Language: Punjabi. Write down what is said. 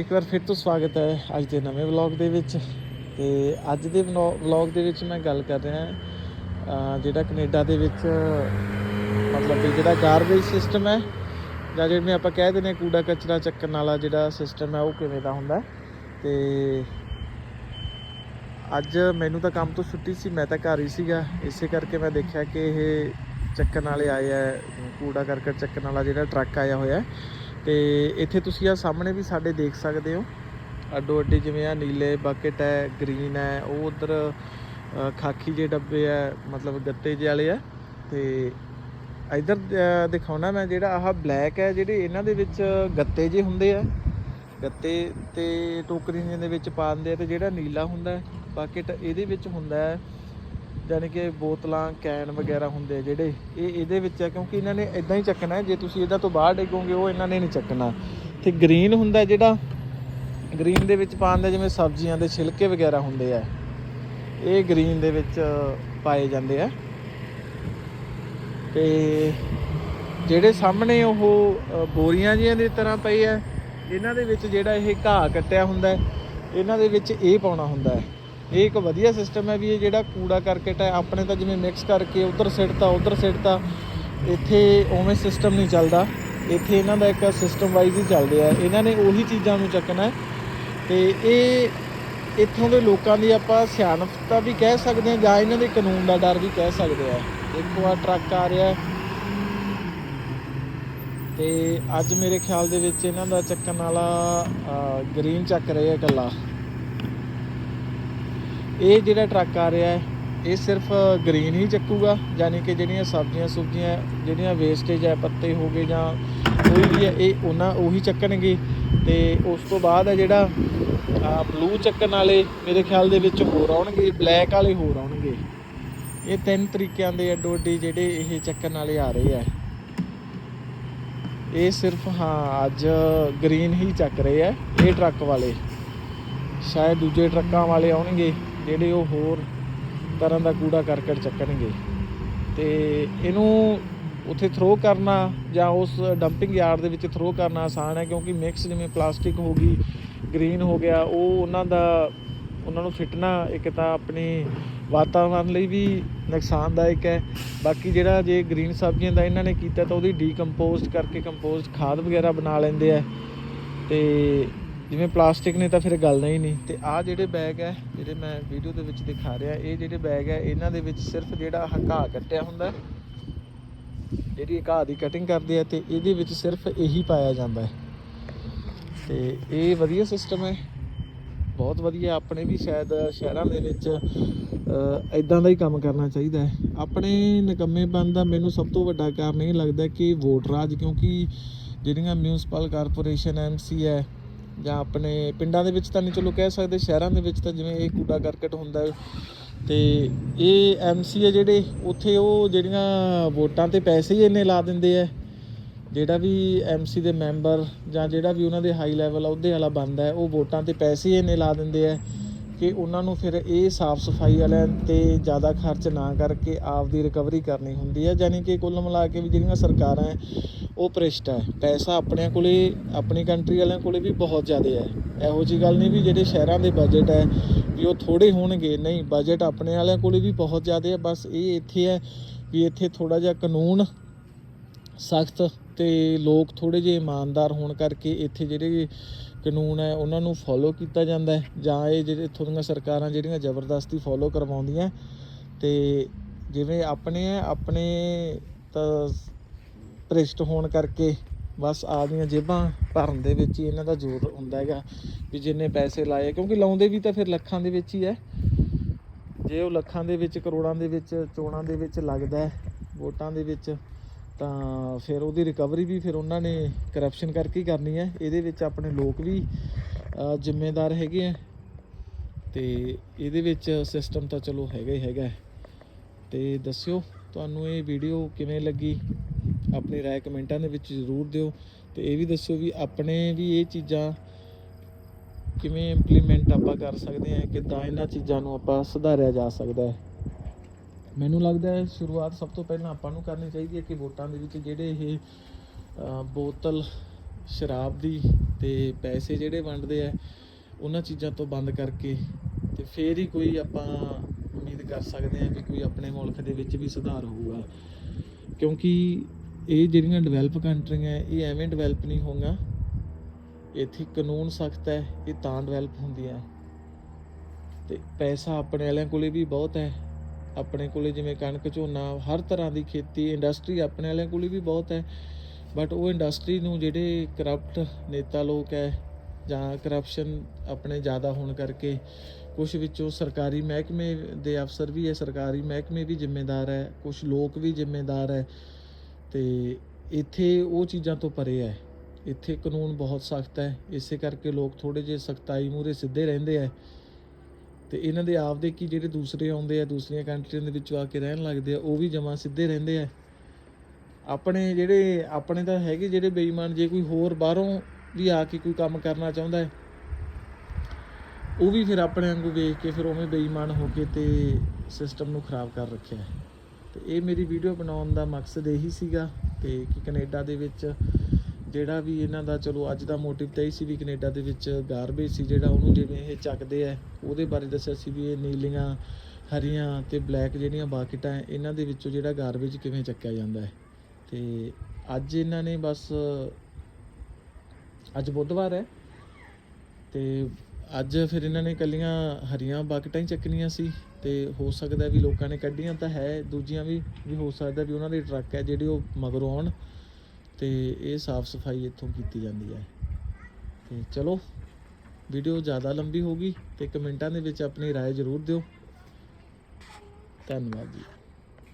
ਇੱਕ ਵਾਰ ਫਿਰ ਤੋਂ ਸਵਾਗਤ ਹੈ ਅੱਜ ਦੇ ਨਵੇਂ ਵਲੌਗ ਦੇ ਵਿੱਚ ਤੇ ਅੱਜ ਦੇ ਵਲੌਗ ਦੇ ਵਿੱਚ ਮੈਂ ਗੱਲ ਕਰ ਰਿਹਾ ਜਿਹੜਾ ਕੈਨੇਡਾ ਦੇ ਵਿੱਚ, ਮਤਲਬ ਕਿ ਜਿਹੜਾ ਗਾਰਬੇਜ ਸਿਸਟਮ ਹੈ, ਜਾਂ ਜਿਵੇਂ ਆਪਾਂ ਕਹਿ ਦਿੰਦੇ ਹਾਂ ਕੂੜਾ ਕਚਰਾ ਚੱਕਣ ਵਾਲਾ ਜਿਹੜਾ ਸਿਸਟਮ ਹੈ, ਉਹ ਕਿਵੇਂ ਦਾ ਹੁੰਦਾ ਹੈ। ਤੇ ਅੱਜ ਮੈਨੂੰ ਤਾਂ ਕੰਮ ਤੋਂ ਛੁੱਟੀ ਸੀ, ਮੈਂ ਤਾਂ ਘਰ ਹੀ ਸੀਗਾ ਇਸੇ ਕਰਕੇ ਮੈਂ ਦੇਖਿਆ ਕਿ ਇਹ ਚੱਕਣ ਵਾਲੇ ਆਏ ਆ ਕੂੜਾ ਕਰਕਟ ਚੱਕਣ ਵਾਲਾ ਜਿਹੜਾ ਟਰੱਕ ਆਇਆ ਹੋਇਆ ਹੈ। ਤੇ ਇੱਥੇ ਤੁਸੀਂ ਆ ਸਾਹਮਣੇ ਵੀ ਸਾਡੇ ਦੇਖ ਸਕਦੇ ਹੋ। ਅੱਡੋ ਅੱਡੀ ਜਿਵੇਂ ਆ ਨੀਲੇ ਬਕਟ ਹੈ, ਗ੍ਰੀਨ ਹੈ, ਉਹ ਉਧਰ ਖਾਕੀ ਜੇ ਡੱਬੇ ਆ ਮਤਲਬ ਗੱਤੇ ਜਿਹੇ ਵਾਲੇ ਆ। ਤੇ ਇਧਰ ਦਿਖਾਉਣਾ ਮੈਂ ਜਿਹੜਾ ਆਹ ਬਲੈਕ ਹੈ, ਜਿਹੜੇ ਇਹਨਾਂ ਦੇ ਵਿੱਚ ਗੱਤੇ ਜੇ ਹੁੰਦੇ ਆ। ਗੱਤੇ ਤੇ ਟੋਕਰੀਆਂ ਦੇ ਵਿੱਚ ਪਾ ਦਿੰਦੇ ਆ ਤੇ ਜਿਹੜਾ ਨੀਲਾ ਹੁੰਦਾ ਬਕਟ ਇਹਦੇ ਵਿੱਚ ਹੁੰਦਾ ਹੈ। ਯਾਨੀ ਕਿ ਬੋਤਲਾਂ, ਕੈਨ ਵਗੈਰਾ ਹੁੰਦੇ ਆ ਜਿਹੜੇ, ਇਹ ਇਹਦੇ ਵਿੱਚ ਹੈ ਕਿਉਂਕਿ ਇਹਨਾਂ ਨੇ ਇਦਾਂ ਹੀ ਚੱਕਣਾ ਜੇ ਤੁਸੀਂ ਇਹਦਾ ਤੋਂ ਬਾਹਰ ਡੇਗੋਗੇ, ਉਹ ਇਹਨਾਂ ਨੇ ਨਹੀਂ ਚੱਕਣਾ। ਤੇ ਗ੍ਰੀਨ ਹੁੰਦਾ ਜਿਹੜਾ, ਗ੍ਰੀਨ ਦੇ ਵਿੱਚ ਪਾਉਂਦੇ ਜਿਵੇਂ ਸਬਜ਼ੀਆਂ ਦੇ ਛਿਲਕੇ ਵਗੈਰਾ ਹੁੰਦੇ ਆ। ਇਹ ਗ੍ਰੀਨ ਦੇ ਵਿੱਚ ਪਾਏ ਜਾਂਦੇ ਆ। ਤੇ ਜਿਹੜੇ ਸਾਹਮਣੇ ਉਹ ਬੋਰੀਆਂ ਜੀਆਂ ਦੀ ਤਰ੍ਹਾਂ ਪਏ ਆ, ਇਹਨਾਂ ਦੇ ਵਿੱਚ ਜਿਹੜਾ ਇਹ ਘਾਹ ਕੱਟਿਆ ਹੁੰਦਾ ਇਹਨਾਂ ਦੇ ਵਿੱਚ ਇਹ ਪਾਉਣਾ ਹੁੰਦਾ ਹੈ। ਇਹ ਇੱਕ ਵਧੀਆ ਸਿਸਟਮ ਹੈ ਵੀ ਇਹ ਜਿਹੜਾ ਕੂੜਾ ਕਰਕਟ ਹੈ, ਆਪਣੇ ਤਾਂ ਜਿਵੇਂ ਮਿਕਸ ਕਰਕੇ ਉਧਰ ਸਿੱਟਤਾ ਉਧਰ ਸਿੱਟਤਾ, ਇੱਥੇ ਉਵੇਂ ਸਿਸਟਮ ਨਹੀਂ ਚੱਲਦਾ। ਇੱਥੇ ਇਹਨਾਂ ਦਾ ਇੱਕ ਸਿਸਟਮ ਵਾਈਜ਼ ਹੀ ਚੱਲਦੇ ਆ ਇਹਨਾਂ ਨੇ ਉਹੀ ਚੀਜ਼ਾਂ ਨੂੰ ਚੱਕਣਾ ਹੈ। ਤੇ ਇਹ ਇੱਥੋਂ ਦੇ ਲੋਕਾਂ ਦੀ ਆਪਾਂ ਸਿਆਣਪਤਾ ਵੀ ਕਹਿ ਸਕਦੇ ਹਾਂ, ਜਾਂ ਇਹਨਾਂ ਦੇ ਕਾਨੂੰਨ ਦਾ ਡਰ ਵੀ ਕਹਿ ਸਕਦੇ ਆ ਦੇਖੋ ਆ ਟਰੱਕ ਆ ਰਿਹਾ ਹੈ। ਤੇ ਅੱਜ ਮੇਰੇ ਖਿਆਲ ਦੇ ਵਿੱਚ ਇਹਨਾਂ ਦਾ ਚੱਕਣ ਵਾਲਾ ਗ੍ਰੀਨ ਚੱਕ ਰਿਹਾ ਹੈ ਇਕੱਲਾ। ਇਹ ਜਿਹੜਾ ਟਰੱਕ ਆ ਰਿਹਾ ਹੈ, ਇਹ ਸਿਰਫ ਗ੍ਰੀਨ ਹੀ ਚੱਕੂਗਾ, ਯਾਨੀ ਕਿ ਜਿਹੜੀਆਂ ਸਬਜ਼ੀਆਂ ਸੁਬਜ਼ੀਆਂ, ਜਿਹੜੀਆਂ ਵੇਸਟੇਜ ਹੈ, ਪੱਤੇ ਹੋ ਗਏ ਜਾਂ ਕੋਈ ਵੀ ਹੈ, ਇਹ ਉਹਨਾਂ ਉਹੀ ਚੱਕਣਗੇ। ਤੇ ਉਸ ਤੋਂ ਬਾਅਦ ਹੈ ਜਿਹੜਾ ਬਲੂ ਚੱਕਣ ਵਾਲੇ ਮੇਰੇ ਖਿਆਲ ਦੇ ਵਿੱਚ ਹੋਰ ਆਉਣਗੇ ਬਲੈਕ ਵਾਲੇ ਹੋਰ ਆਉਣਗੇ। ਇਹ ਤਿੰਨ ਤਰੀਕਿਆਂ ਦੇ ਅੱਡੋ ਅੱਡੀ ਜਿਹੜੇ ਇਹ ਚੱਕਣ ਵਾਲੇ ਆ ਰਹੇ ਆ ਇਹ ਸਿਰਫ, ਹਾਂ, ਅੱਜ ਗ੍ਰੀਨ ਹੀ ਚੱਕ ਰਹੇ ਆ ਇਹ ਟਰੱਕ ਵਾਲੇ। ਸ਼ਾਇਦ ਦੂਜੇ ਟਰੱਕਾਂ ਵਾਲੇ ਆਉਣਗੇ। ਜਿਹੜੇ ਉਹ ਹੋਰ ਤਰ੍ਹਾਂ ਦਾ ਕੂੜਾ ਕਰਕਟ ਚੱਕਣਗੇ ਤੇ ਇਹਨੂੰ ਉੱਥੇ ਥਰੋ ਕਰਨਾ ਜਾਂ ਉਸ ਡੰਪਿੰਗ ਯਾਰਡ ਦੇ ਵਿੱਚ ਥਰੋ ਕਰਨਾ ਆਸਾਨ ਹੈ ਕਿਉਂਕਿ ਮਿਕਸ ਜਿਵੇਂ ਪਲਾਸਟਿਕ ਹੋ ਗਈ ਗ੍ਰੀਨ ਹੋ ਗਿਆ, ਉਹ ਉਹਨਾਂ ਦਾ, ਉਹਨਾਂ ਨੂੰ ਫਿੱਟਣਾ ਇੱਕ ਤਾਂ ਆਪਣੀ ਵਾਤਾਵਰਣ ਲਈ ਵੀ ਨੁਕਸਾਨਦਾਇਕ ਹੈ। ਬਾਕੀ ਜਿਹੜਾ ਜੇ ਗ੍ਰੀਨ ਸਬਜ਼ੀਆਂ ਦਾ ਇਹਨਾਂ ਨੇ ਕੀਤਾ ਤਾਂ ਉਹਦੀ ਡੀਕੰਪੋਜ਼ਡ ਕਰਕੇ ਕੰਪੋਜ਼ਡ ਖਾਦ ਵਗੈਰਾ ਬਣਾ ਲੈਂਦੇ ਆ। ਤੇ ਜਿਵੇਂ ਪਲਾਸਟਿਕ ਨੇ ਤਾਂ ਫਿਰ ਗੱਲ ਹੀ ਨਹੀਂ। ਤੇ ਆਹ ਜਿਹੜੇ ਬੈਗ ਹੈ, ਜਿਹੜੇ ਮੈਂ ਵੀਡੀਓ ਦੇ ਵਿੱਚ ਦਿਖਾ ਰਿਹਾ, ਇਹ ਜਿਹੜੇ ਬੈਗ ਹੈ, ਇਹਨਾਂ ਦੇ ਵਿੱਚ ਸਿਰਫ ਜਿਹੜਾ ਆਹ ਘਾਹ ਕੱਟਿਆ ਹੁੰਦਾ ਜਿਹੜੀ ਘਾਹ ਦੀ ਕਟਿੰਗ ਕਰਦੇ ਆ ਤੇ ਇਹਦੇ ਵਿੱਚ ਸਿਰਫ ਇਹੀ ਪਾਇਆ ਜਾਂਦਾ ਹੈ। ਤੇ ਇਹ ਵਧੀਆ ਸਿਸਟਮ ਹੈ। ਬਹੁਤ ਵਧੀਆ, ਆਪਣੇ ਵੀ ਸ਼ਾਇਦ ਸ਼ਹਿਰਾਂ ਦੇ ਵਿੱਚ ਇਦਾਂ ਦਾ ਹੀ ਕੰਮ ਕਰਨਾ ਚਾਹੀਦਾ ਹੈ। ਆਪਣੇ ਨਿਕੰਮੇਪਨ ਦਾ ਮੈਨੂੰ ਸਭ ਤੋਂ ਵੱਡਾ ਕਾਰਨ ਇਹ ਲੱਗਦਾ ਕਿ ਵੋਟ ਰਾਜ, ਕਿਉਂਕਿ ਜਿਹੜੀਆਂ ਮਿਊਨਿਸਪਲ ਕਾਰਪੋਰੇਸ਼ਨ ਐਮਸੀ ਹੈ ਜਾਂ ਆਪਣੇ ਪਿੰਡਾਂ ਦੇ ਵਿੱਚ ਤਾਂ ਨਹੀਂ, ਚਲੋ ਕਹਿ ਸਕਦੇ ਸ਼ਹਿਰਾਂ ਦੇ ਵਿੱਚ ਤਾਂ ਜਿਵੇਂ ਇਹ ਕੂੜਾ ਕਰਕਟ ਹੁੰਦਾ ਹੈ। ਤੇ ਇਹ ਐਮਸੀ ਹੈ ਜਿਹੜੇ, ਉੱਥੇ ਉਹ ਜਿਹੜੀਆਂ ਵੋਟਾਂ ਤੇ ਪੈਸੇ ਹੀ ਇੰਨੇ ਲਾ ਦਿੰਦੇ ਆ। ਜਿਹੜਾ ਵੀ ਐਮਸੀ ਦੇ ਮੈਂਬਰ ਜਾਂ ਜਿਹੜਾ ਵੀ ਉਹਨਾਂ ਦੇ ਹਾਈ ਲੈਵਲ ਅਹੁਦੇ ਵਾਲਾ ਬੰਦਾ ਹੈ, ਉਹ ਵੋਟਾਂ ਤੇ ਪੈਸੇ ਹੀ ਇੰਨੇ ਲਾ ਦਿੰਦੇ ਆ। ਕਿ ਉਹਨਾਂ ਨੂੰ ਫਿਰ ਇਹ ਸਾਫ਼ ਸਫ਼ਾਈ ਵਾਲਿਆਂ ਤੇ ਜ਼ਿਆਦਾ ਖਰਚ ਨਾ ਕਰਕੇ ਆਪ ਦੀ ਰਿਕਵਰੀ ਕਰਨੀ ਹੁੰਦੀ ਹੈ ਯਾਨੀ ਕਿ ਕੁੱਲ ਮਿਲਾ ਕੇ ਵੀ ਜਿਹੜੀਆਂ ਸਰਕਾਰਾਂ ਹੈ, ਉਹ ਭ੍ਰਿਸ਼ਟ ਹੈ। ਪੈਸਾ ਆਪਣੇ ਕੋਲੇ, ਆਪਣੀ ਕੰਟਰੀ ਵਾਲਿਆਂ ਕੋਲੇ ਵੀ ਬਹੁਤ ਜ਼ਿਆਦਾ ਹੈ। ਇਹੋ ਜੀ ਗੱਲ ਨਹੀਂ ਵੀ ਜਿਹੜੇ ਸ਼ਹਿਰਾਂ ਦੇ ਬਜਟ ਹੈ, ਵੀ ਉਹ ਥੋੜੇ ਹੋਣਗੇ। ਨਹੀਂ ਬਜਟ ਆਪਣੇ ਵਾਲਿਆਂ ਕੋਲੇ ਵੀ ਬਹੁਤ ਜ਼ਿਆਦਾ ਹੈ। ਬਸ ਇਹ ਇੱਥੇ ਹੈ ਵੀ ਇੱਥੇ ਥੋੜਾ ਜਿਹਾ ਕਾਨੂੰਨ ਸਖਤ ਤੇ ਲੋਕ ਥੋੜੇ ਜਿਹੇ ਇਮਾਨਦਾਰ ਹੋਣ ਕਰਕੇ ਇੱਥੇ ਜਿਹੜੇ ਕਾਨੂੰਨ ਹੈ, ਉਹਨਾਂ ਨੂੰ ਫੋਲੋ ਕੀਤਾ ਜਾਂਦਾ ਹੈ ਜਾਂ ਇਹ ਜਿਹੜੇ ਇੱਥੋਂ ਦੀਆਂ ਸਰਕਾਰਾਂ ਜਿਹੜੀਆਂ ਜ਼ਬਰਦਸਤੀ ਫੋਲੋ ਕਰਵਾਉਂਦੀਆਂ ਤੇ ਜਿਵੇਂ ਆਪਣੇ ਆ ਆਪਣੇ ਤਾਂ ਭ੍ਰਿਸ਼ਟ ਹੋਣ ਕਰਕੇ ਬਸ ਆਪਦੀਆਂ ਜੇਬਾਂ ਭਰਨ ਦੇ ਵਿੱਚ ਹੀ ਇਹਨਾਂ ਦਾ ਜ਼ੋਰ ਹੁੰਦਾ ਹੈਗਾ ਵੀ ਜਿੰਨੇ ਪੈਸੇ ਲਾਏ ਕਿਉਂਕਿ ਲਾਉਂਦੇ ਵੀ ਤਾਂ ਫਿਰ ਲੱਖਾਂ ਦੇ ਵਿੱਚ ਹੀ ਹੈ। ਜੇ ਉਹ ਲੱਖਾਂ ਦੇ ਵਿੱਚ, ਕਰੋੜਾਂ ਦੇ ਵਿੱਚ, ਚੋਣਾਂ ਦੇ ਵਿੱਚ ਲੱਗਦਾ ਵੋਟਾਂ ਦੇ ਵਿੱਚ ਤਾਂ ਫਿਰ ਉਹਦੀ ਰਿਕਵਰੀ ਵੀ ਫਿਰ ਉਹਨਾਂ ਨੇ ਕਰਪਸ਼ਨ ਕਰਕੇ ਹੀ ਕਰਨੀ ਹੈ। ਇਹਦੇ ਵਿੱਚ ਆਪਣੇ ਲੋਕ ਵੀ ਜ਼ਿੰਮੇਦਾਰ ਹੈਗੇ ਆ। ਤੇ ਇਹਦੇ ਵਿੱਚ ਸਿਸਟਮ ਤਾਂ ਚਲੋ ਹੈਗਾ ਹੀ ਹੈਗਾ। ਹੈ। ਤੇ ਦੱਸਿਓ ਤੁਹਾਨੂੰ ਇਹ ਵੀਡੀਓ ਕਿਵੇਂ ਲੱਗੀ? ਆਪਣੀ ਰਾਏ ਕਮੈਂਟਾਂ ਦੇ ਵਿੱਚ ਜ਼ਰੂਰ ਦਿਓ। ਤੇ ਇਹ ਵੀ ਦੱਸਿਓ ਵੀ ਆਪਣੇ ਵੀ ਇਹ ਚੀਜ਼ਾਂ ਕਿਵੇਂ ਇੰਪਲੀਮੈਂਟ ਆਪਾਂ ਕਰ ਸਕਦੇ ਹਾਂ, ਕਿੱਦਾਂ ਇਹਨਾਂ ਚੀਜ਼ਾਂ ਨੂੰ ਆਪਾਂ ਸੁਧਾਰਿਆ ਜਾ ਸਕਦਾ ਹੈ। ਮੈਨੂੰ ਲੱਗਦਾ ਹੈ ਸ਼ੁਰੂਆਤ ਸਭ ਤੋਂ ਪਹਿਲਾਂ ਆਪਾਂ ਨੂੰ ਕਰਨੀ ਚਾਹੀਦੀ ਹੈ ਕਿ ਵੋਟਾਂ ਦੇ ਵਿੱਚ ਜਿਹੜੇ ਇਹ ਬੋਤਲ ਸ਼ਰਾਬ ਦੀ ਤੇ ਪੈਸੇ ਜਿਹੜੇ ਵੰਡਦੇ ਆ, ਉਹਨਾਂ ਚੀਜ਼ਾਂ ਤੋਂ ਬੰਦ ਕਰਕੇ ਤੇ ਫੇਰ ਹੀ ਕੋਈ ਆਪਾਂ ਉਮੀਦ ਕਰ ਸਕਦੇ ਹਾਂ ਵੀ ਕੋਈ ਆਪਣੇ ਮੁਲਕ ਦੇ ਵਿੱਚ ਵੀ ਸੁਧਾਰ ਹੋਊਗਾ। ਕਿਉਂਕਿ ਇਹ ਜਿਹੜੀਆਂ ਡਿਵੈਲਪ ਕੰਟਰੀਆਂ ਇਹ ਐਵੇਂ ਡਿਵੈਲਪ ਨਹੀਂ ਹੋਈਆਂ ਇੱਥੇ ਕਾਨੂੰਨ ਸਖਤ ਹੈ, ਇਹ ਤਾਂ ਡਿਵੈਲਪ ਹੁੰਦੀਆਂ। ਤੇ ਪੈਸਾ ਆਪਣੇ ਵਾਲਿਆਂ ਕੋਲੇ ਵੀ ਬਹੁਤ ਹੈ। ਆਪਣੇ ਕੋਲੇ ਜਿਵੇਂ ਕਣਕ ਝੋਨਾ, ਹਰ ਤਰ੍ਹਾਂ ਦੀ ਖੇਤੀ ਇੰਡਸਟਰੀ ਆਪਣੇ ਵਾਲਿਆਂ ਕੋਲੇ ਵੀ ਬਹੁਤ ਹੈ। ਬਟ ਉਹ ਇੰਡਸਟਰੀ ਨੂੰ ਜਿਹੜੇ ਕਰਪਟ ਨੇਤਾ ਲੋਕ ਹੈ ਜਾਂ ਕਰਪਸ਼ਨ ਆਪਣੇ ਜ਼ਿਆਦਾ ਹੋਣ ਕਰਕੇ ਕੁਝ ਵਿੱਚੋਂ ਸਰਕਾਰੀ ਮਹਿਕਮੇ ਦੇ ਅਫਸਰ ਵੀ ਹੈ, ਸਰਕਾਰੀ ਮਹਿਕਮੇ ਵੀ ਜ਼ਿੰਮੇਦਾਰ ਹੈ ਕੁਝ ਲੋਕ ਵੀ ਜ਼ਿੰਮੇਦਾਰ ਹੈ। ਤੇ ਇੱਥੇ ਉਹ ਚੀਜ਼ਾਂ ਤੋਂ ਪਰੇ ਹੈ। ਇੱਥੇ ਕਾਨੂੰਨ ਬਹੁਤ ਸਖਤ ਹੈ। ਇਸੇ ਕਰਕੇ ਲੋਕ ਥੋੜੇ ਜਿਹੇ ਸਖਤਾਈ ਮੂਰੇ ਸਿੱਧੇ ਰਹਿੰਦੇ ਹੈ। ਤੇ ਇਹਨਾਂ ਦੇ ਆਪਦੇ ਕੀ ਜਿਹੜੇ ਦੂਸਰੇ ਆਉਂਦੇ ਆ, ਦੂਸਰੀਆਂ ਕੰਟਰੀਆਂ ਦੇ ਵਿੱਚੋਂ ਆ ਕੇ ਰਹਿਣ ਲੱਗਦੇ ਆ, ਉਹ ਵੀ ਜਮਾ ਸਿੱਧੇ ਰਹਿੰਦੇ ਆ ਆਪਣੇ ਜਿਹੜੇ, ਆਪਣੇ ਤਾਂ ਹੈਗੇ ਜਿਹੜੇ ਬੇਈਮਾਨ, ਜੇ ਕੋਈ ਹੋਰ ਬਾਹਰੋਂ ਵੀ ਆ ਕੇ ਕੋਈ ਕੰਮ ਕਰਨਾ ਚਾਹੁੰਦਾ ਹੈ, ਉਹ ਵੀ ਫਿਰ ਆਪਣੇ ਵਾਂਗੂ ਵੇਖ ਕੇ ਫਿਰ ਉਵੇਂ ਬੇਈਮਾਨ ਹੋ ਕੇ ਤੇ ਸਿਸਟਮ ਨੂੰ ਖਰਾਬ ਕਰ ਰੱਖਿਆ ਹੈ। ਤੇ ਇਹ ਮੇਰੀ ਵੀਡੀਓ ਬਣਾਉਣ ਦਾ ਮਕਸਦ ਇਹੀ ਸੀਗਾ ਤੇ ਕਿ ਕੈਨੇਡਾ ਦੇ ਵਿੱਚ ਜਿਹੜਾ ਵੀ ਇਹਨਾਂ ਦਾ, ਚਲੋ ਅੱਜ ਦਾ ਮੋਟਿਵ ਤਾਂ ਇਹ ਸੀ ਵੀ ਕੈਨੇਡਾ ਦੇ ਵਿੱਚ ਗਾਰਬੇਜ ਸੀ ਜਿਹੜਾ ਉਹਨੂੰ ਜਿਵੇਂ ਇਹ ਚੱਕਦੇ ਆ। ਉਹਦੇ ਬਾਰੇ ਦੱਸਿਆ ਸੀ ਵੀ ਇਹ ਨੀਲੀਆਂ, ਹਰੀਆਂ ਤੇ ਬਲੈਕ ਜਿਹੜੀਆਂ ਬਾਕਟਾਂ ਇਹਨਾਂ ਦੇ ਵਿੱਚੋਂ ਜਿਹੜਾ ਗਾਰਬੇਜ ਕਿਵੇਂ ਚੱਕਿਆ ਜਾਂਦਾ ਹੈ। ਤੇ ਅੱਜ ਇਹਨਾਂ ਨੇ ਬਸ, ਅੱਜ ਬੁੱਧਵਾਰ ਹੈ ਤੇ ਅੱਜ ਫਿਰ ਇਹਨਾਂ ਨੇ ਕੱਲੀਆਂ ਹਰੀਆਂ ਬਾਕਟਾਂ ਹੀ ਚੱਕਣੀਆਂ ਸੀ ਤੇ ਹੋ ਸਕਦਾ ਵੀ ਲੋਕਾਂ ਨੇ ਕੱਢੀਆਂ ਤਾਂ ਹੈ, ਦੂਜੀਆਂ ਵੀ ਵੀ ਹੋ ਸਕਦਾ ਵੀ ਉਹਨਾਂ ਦੇ ਟਰੱਕ ਹੈ ਜਿਹੜੇ ਉਹ ਮਗਰੋਂ ਆਉਣ। ਤੇ ਇਹ ਸਾਫ਼ ਸਫਾਈ ਇੱਥੋਂ ਕੀਤੀ ਜਾਂਦੀ ਹੈ ਤੇ ਚਲੋ ਵੀਡੀਓ ਜ਼ਿਆਦਾ ਲੰਬੀ ਹੋਗੀ ਤੇ ਕਮੈਂਟਾਂ ਦੇ ਵਿੱਚ ਆਪਣੀ رائے ਜ਼ਰੂਰ ਦਿਓ ਧੰਨਵਾਦ ਜੀ